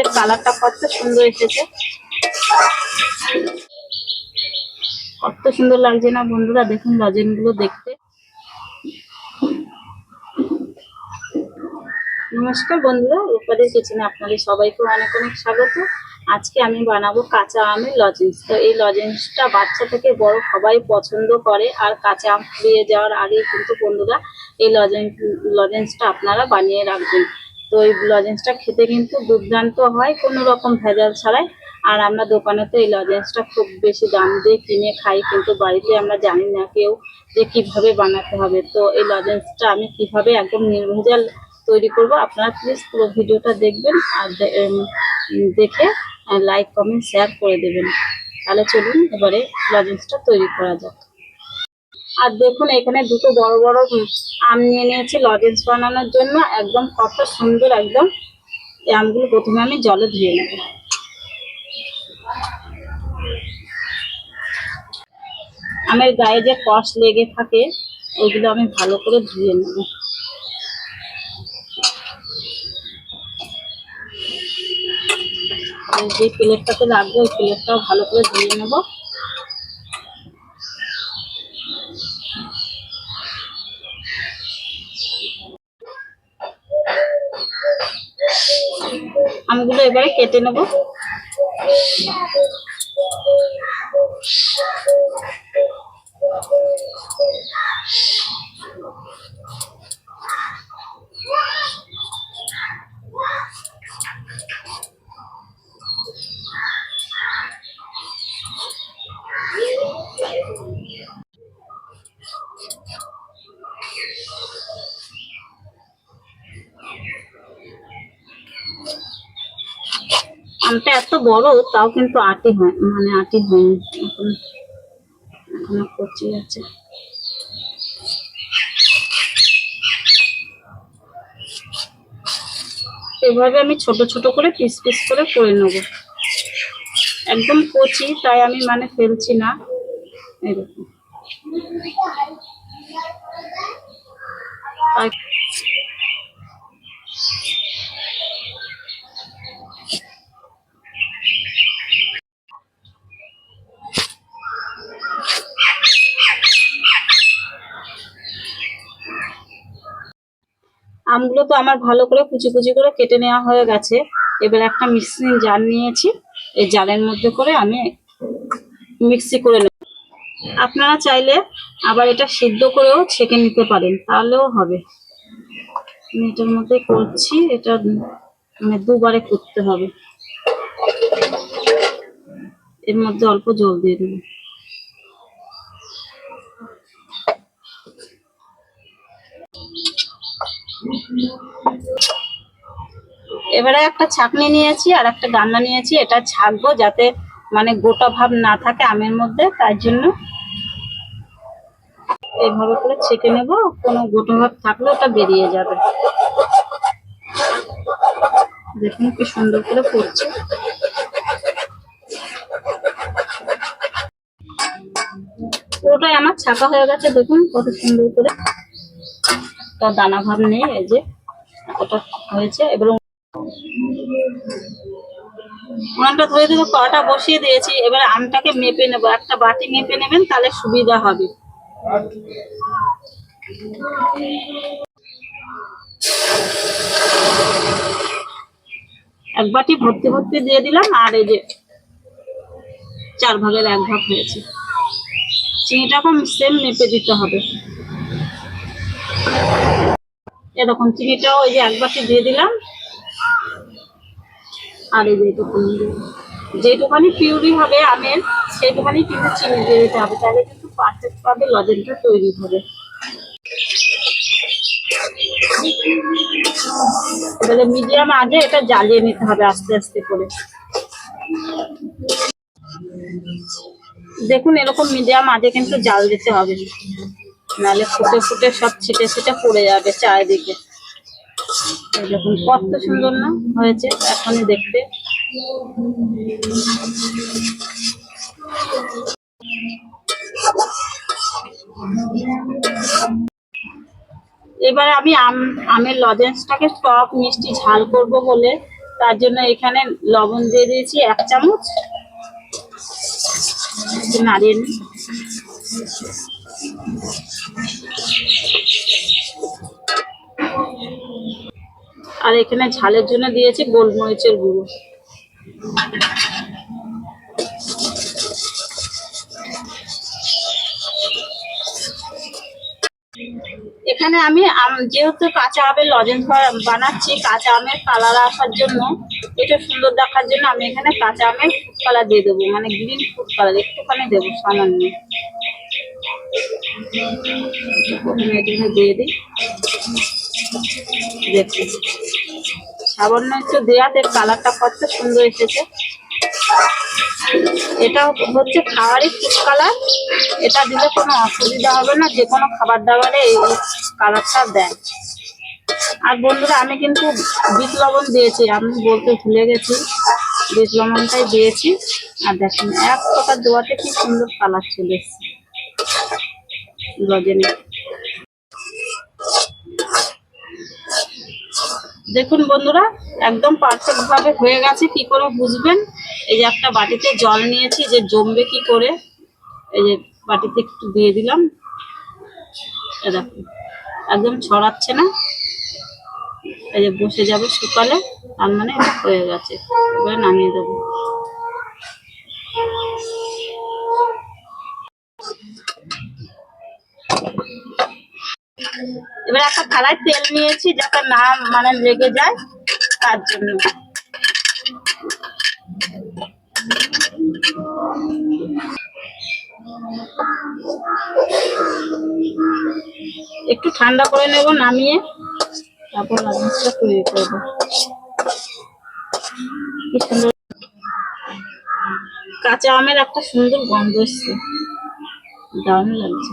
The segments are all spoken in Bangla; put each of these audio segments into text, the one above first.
এর কালারটা কত সুন্দর এসেছে। কত সুন্দর লাগছে না বন্ধুরা? দেখুন লজেনগুলো দেখতে। নমস্কার বন্ধুরা রূপাদের কিচেনে আপনাদের সবাইকে অনেক অনেক স্বাগত। আজকে আমি বানাবো কাঁচা আমের লজেন্স তো এই লজেন্সটা বাচ্চা থেকে বড় সবাই পছন্দ করে, আর কাঁচা আম ফুরিয়ে যাওয়ার আগে কিন্তু বন্ধুরা এই লজেন্স লজেন্সটা আপনারা বানিয়ে রাখবেন। তো এই লজেন্সটা খেতে কিন্তু দুর্দান্ত হয়, কোনো রকম ভেজাল ছাড়াই। আর আমরা দোকানে তো এই লজেন্সটা খুব বেশি দাম দিয়ে কিনে খাই, কিন্তু বাড়িতে আমরা জানি না কেউ যে কীভাবে বানাতে হবে। তো এই লজেন্সটা আমি কীভাবে একদম নির্ভেজাল তৈরি করব, আপনারা প্লিজ পুরো ভিডিওটা দেখবেন আর দেখে লাইক কমেন্ট শেয়ার করে দেবেন। তাহলে চলুন, এবারে লজেন্সটা তৈরি করা যাক। আর দেখুন, এখানে দুটো বড় বড় আম নিয়ে নিয়েছি লজেন্স বানানোর জন্য। একদম কত সুন্দর, একদম এই আমগুলো প্রথমে আমি জলে ধুয়ে নেব। আমের গায়ে যে কষ লেগে থাকে ওইগুলো আমি ভালো করে ধুয়ে নেব। যে প্লেটটাতে লাগবে, ওই প্লেটটাও ভালো করে ধুয়ে নেব। আমগুলো এবারে কেটে নেব। আমটা এত বড়, তাও কিন্তু আটি হয় মানে আটি হয়নি। এখন, এখনও কচি আছে। এভাবে আমি ছোট ছোট করে পিস পিস করে করে নেব। একদম কচি, তাই আমি মানে ফেলছি না। এরকম। আমগুলো তো আমার ভালো করে কুচি কুচি করে কেটে নেওয়া হয়ে গেছে। এবার একটা মিক্সিং জার নিয়েছি। এই জারের মধ্যে করে আমি মিক্সি করে নেব। আপনারা চাইলে আবার এটা সিদ্ধ করেও ছেঁকে নিতে পারেন, তাহলেও হবে। আমি এটার মধ্যে করছি, এটা মানে দুবারে করতে হবে। এর মধ্যে অল্প জল দিয়ে দেবো। এবারে একটা ছাঁকনি নিয়েছি আর একটা গান্না নিয়েছি, এটা ছাকবো যাতে মানে গোটা ভাব না থাকে আমের মধ্যে তার জন্য এইভাবে করে ছেঁকে নেব, কোনো গোটা ভাব থাকলে ওটা বেরিয়ে যাবে। দেখুন কি সুন্দর করে পড়ছে পুরোটাই আমার ছাকা হয়ে গেছে, দেখুন কত সুন্দর করে। তো দানা ভাব নেই, এই যে এতটা হয়েছে এবার উনানটা ধরে ধরে কড়াটা বসিয়ে দিয়েছি, এবার আমটাকে মেপে নেব। একটা বাটি মেপে নেবেন, তাহলে সুবিধা হবে। এক বাটি ভর্তি ভর্তি দিয়ে দিলাম, আর এই যে চার ভাগের এক ভাগ হয়েছে। চিনিটা চিনিটাকে সেম মেপে দিতে হবে। এরকম চিনিটাও ওই যে এক বাটি দিয়ে দিলাম। আর এই যে এইটুকুনি। দিয়ে- যেটুখানি পিউরি হবে আমের সেইটুখানি কিন্তু চিনি দিয়ে দিতে হবে। তাহলে কিন্তু পারফেক্ট ভাবে লজেনটা তৈরি হবে। এবারে মিডিয়াম আগে এটা জ্বালিয়ে নিতে হবে আস্তে আস্তে করে। দেখুন এরকম মিডিয়াম আগে কিন্তু জাল দিতে হবে। নাহলে ফুটে ফুটে সব ছিটে ছিটে পড়ে যাবে চারিদিকে। দেখুন, কত সুন্দর না হয়েছে এখনই দেখতে। এবারে আমি আম, আমের লজেন্সটাকে টক মিষ্টি ঝাল করব বলে। তার জন্য এখানে লবণ দিয়ে দিয়েছি এক চামচ। নিই। আর এখানে ঝালের জন্য দিয়েছি গোলমরিচের গুঁড়ো। এখানে আমি যেহেতু কাঁচা আমের লজেন্স বানাচ্ছি, কাঁচা আমের কালার আসার জন্য, এটা সুন্দর দেখার জন্য আমি এখানে কাঁচা আমের ফুড কালার দিয়ে দেবো মানে গ্রিন ফুড কালার একটুখানি দেবো সামান্য। প্রথমে এখানে দিয়ে দিই দেখুন সামান্য একটু দেওয়াতে কালারটা কত সুন্দর এসেছে এটা হচ্ছে খাবারই ফুড কালার এটা দিলে কোনো অসুবিধা হবে না যে কোনো খাবার দাবারে এই কালারটা দেয় আর বন্ধুরা, আমি কিন্তু বিট লবণ দিয়েছি। আমি বলতে ভুলে গেছি বিট লবণটাই দিয়েছি। আর দেখুন, এক ফোঁটা দেওয়াতে কি সুন্দর কালার চলে এসছে। রজনী দেখুন বন্ধুরা, একদম পারফেক্ট ভাবে হয়ে গেছে। কি করে বুঝবেন? এই যে একটা বাটিতে জল নিয়েছি, যে জমবে কি করে? এই যে বাটিতে একটু দিয়ে দিলাম। একদম ছড়াচ্ছে না। এই যে বসে যাবে শুকালে, তার মানে হয়ে গেছে। এবারে নামিয়ে দেবো। এবার একটা থালায় তেল নিয়েছি যাতে না মানে লেগে যায়, তার জন্য। একটু ঠান্ডা করে নেব, নামিয়ে তারপর লাঞ্চটা তৈরি করব কি সুন্দর। কাঁচা আমের একটা সুন্দর গন্ধ এসছে। দারুণ লাগছে।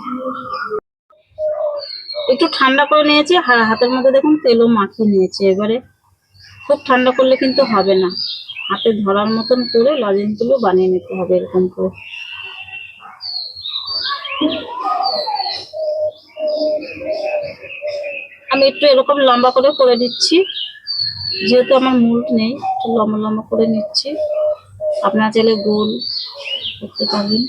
একটু ঠান্ডা করে নিয়েছি হাতের মধ্যে দেখুন তেলও মাখিয়ে নিয়েছি এবারে। খুব ঠান্ডা করলে কিন্তু হবে না। হাতে ধরার মতন করে লজেন্সগুলো বানিয়ে নিতে হবে এরকম করে। আমি একটু এরকম লম্বা করে করে দিচ্ছি যেহেতু আমার মুল্ট নেই, একটু লম্বা লম্বা করে নিচ্ছি। আপনারা চাইলে গোল করতে পারবেন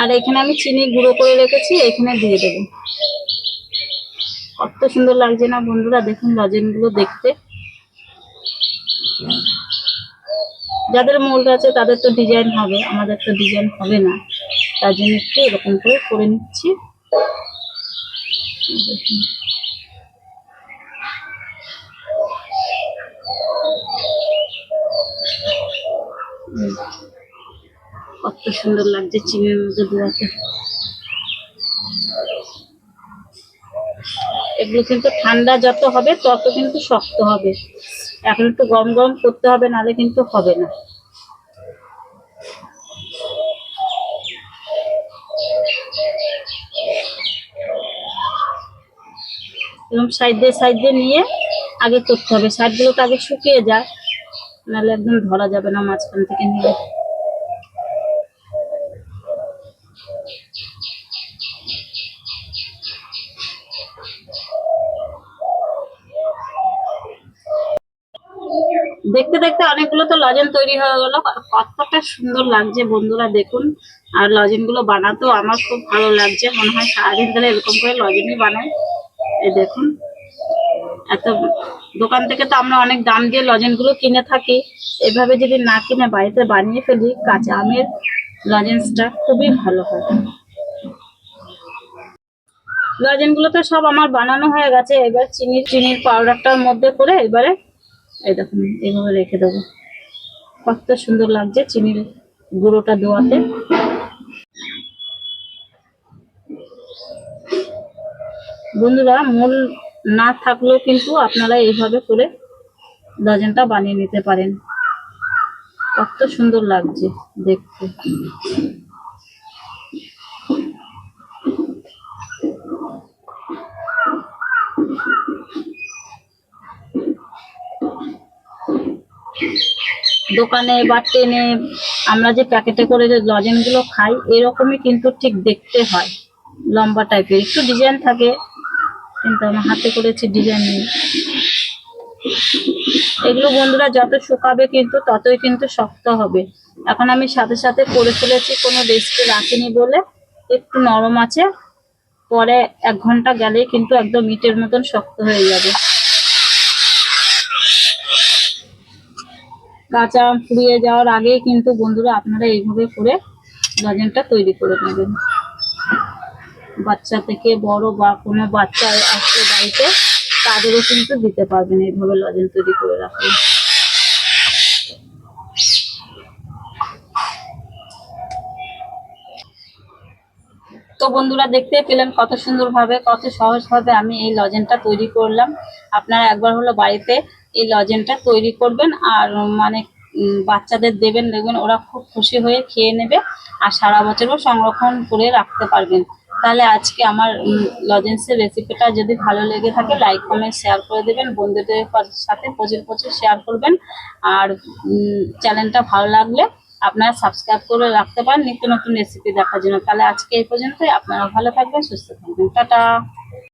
আর এখানে আমি চিনি গুঁড়ো করে রেখেছি, এখানে দিয়ে দেবো। কত সুন্দর লাগছে না বন্ধুরা, দেখুন লজেনগুলো দেখতে। যাদের মোল্ড আছে তাদের তো ডিজাইন হবে, আমাদের তো ডিজাইন হবে না। তার জন্য একটু এরকম করে করে নিচ্ছি। দেখুন। কত সুন্দর লাগছে চিনির মধ্যে দেওয়াতে এগুলো কিন্তু ঠান্ডা যত হবে, তত কিন্তু শক্ত হবে। এখন একটু গরম গরম করতে হবে, নাহলে কিন্তু হবে না। এরকম সাইড দিয়ে সাইড দিয়ে নিয়ে আগে করতে হবে। সাইডগুলো তো আগে শুকিয়ে যায়, নাহলে একদম ধরা যাবে না মাঝখান থেকে নিয়ে। দেখতে দেখতে অনেকগুলো তো লজেন তৈরি হয়ে গেল। কতটা সুন্দর লাগছে বন্ধুরা, দেখুন। আর লজেনগুলো বানাতেও আমার খুব ভালো লাগছে। মনে হয় সারাদিন ধরে এরকম করে লজেনই বানাই। এই দেখুন, এত দোকান থেকে তো আমরা অনেক দাম দিয়ে লজেনগুলো কিনে থাকি। এভাবে যদি না কিনে বাড়িতে বানিয়ে ফেলি, কাঁচা আমের লজেন্সটা খুবই ভালো হয়। লজেনগুলো তো সব আমার বানানো হয়ে গেছে। এবার চিনির চিনির পাউডারটার মধ্যে করে এবারে এই দেখুন, এইভাবে রেখে দেবো। কত সুন্দর লাগছে চিনির গুঁড়োটা দেওয়াতে। বন্ধুরা, মূল না থাকলেও কিন্তু আপনারা এইভাবে করে লজেনটা বানিয়ে নিতে পারেন। কত সুন্দর লাগছে দেখতে। দোকানে বা ট্রেনে আমরা যে প্যাকেটে করে যে লজেনগুলো খাই, এরকমই কিন্তু ঠিক দেখতে হয়, লম্বা টাইপের। একটু ডিজাইন থাকে, কিন্তু আমার হাতে করেছি ডিজাইন নেই। এগুলো বন্ধুরা যত শুকাবে কিন্তু ততই কিন্তু শক্ত হবে। এখন আমি সাথে সাথে করে ফেলেছি, কোনো রেস্টে রাখিনি বলে। একটু নরম আছে, পরে এক ঘণ্টা গেলেই কিন্তু একদম ইটের মতন শক্ত হয়ে যাবে। কাঁচা ফুরিয়ে যাওয়ার আগেই কিন্তু বন্ধুরা আপনারা এইভাবে করে লজেনটা তৈরি করে নেবেন। বাচ্চা থেকে বড় বা কোনো বাচ্চা আসলে বাড়িতে, তাদেরও কিন্তু দিতে পারবেন এইভাবে লজেন তৈরি করে রাখলে তো বন্ধুরা দেখতে পেলেন কত সুন্দরভাবে, কত সহজভাবে আমি এই লজেনটা তৈরি করলাম। আপনারা একবার হলো বাড়িতে এই লজেনটা তৈরি করবেন আর মানে বাচ্চাদের দেবেন, দেখবেন ওরা খুব খুশি হয়ে খেয়ে নেবে আর সারা বছরও সংরক্ষণ করে রাখতে পারবেন। তাহলে আজকে আমার লজেন্সের রেসিপিটা যদি ভালো লেগে থাকে লাইক কমেন্ট শেয়ার করে দেবেন। বন্ধুদের সাথে প্রচুর প্রচুর শেয়ার করবেন। আর চ্যানেলটা ভালো লাগলে আপনারা সাবস্ক্রাইব করে রাখতে পারেন নিত্য নতুন রেসিপি দেখার জন্য। তাহলে আজকে এই পর্যন্তই। আপনারা ভালো থাকবেন, সুস্থ থাকবেন। টাটা!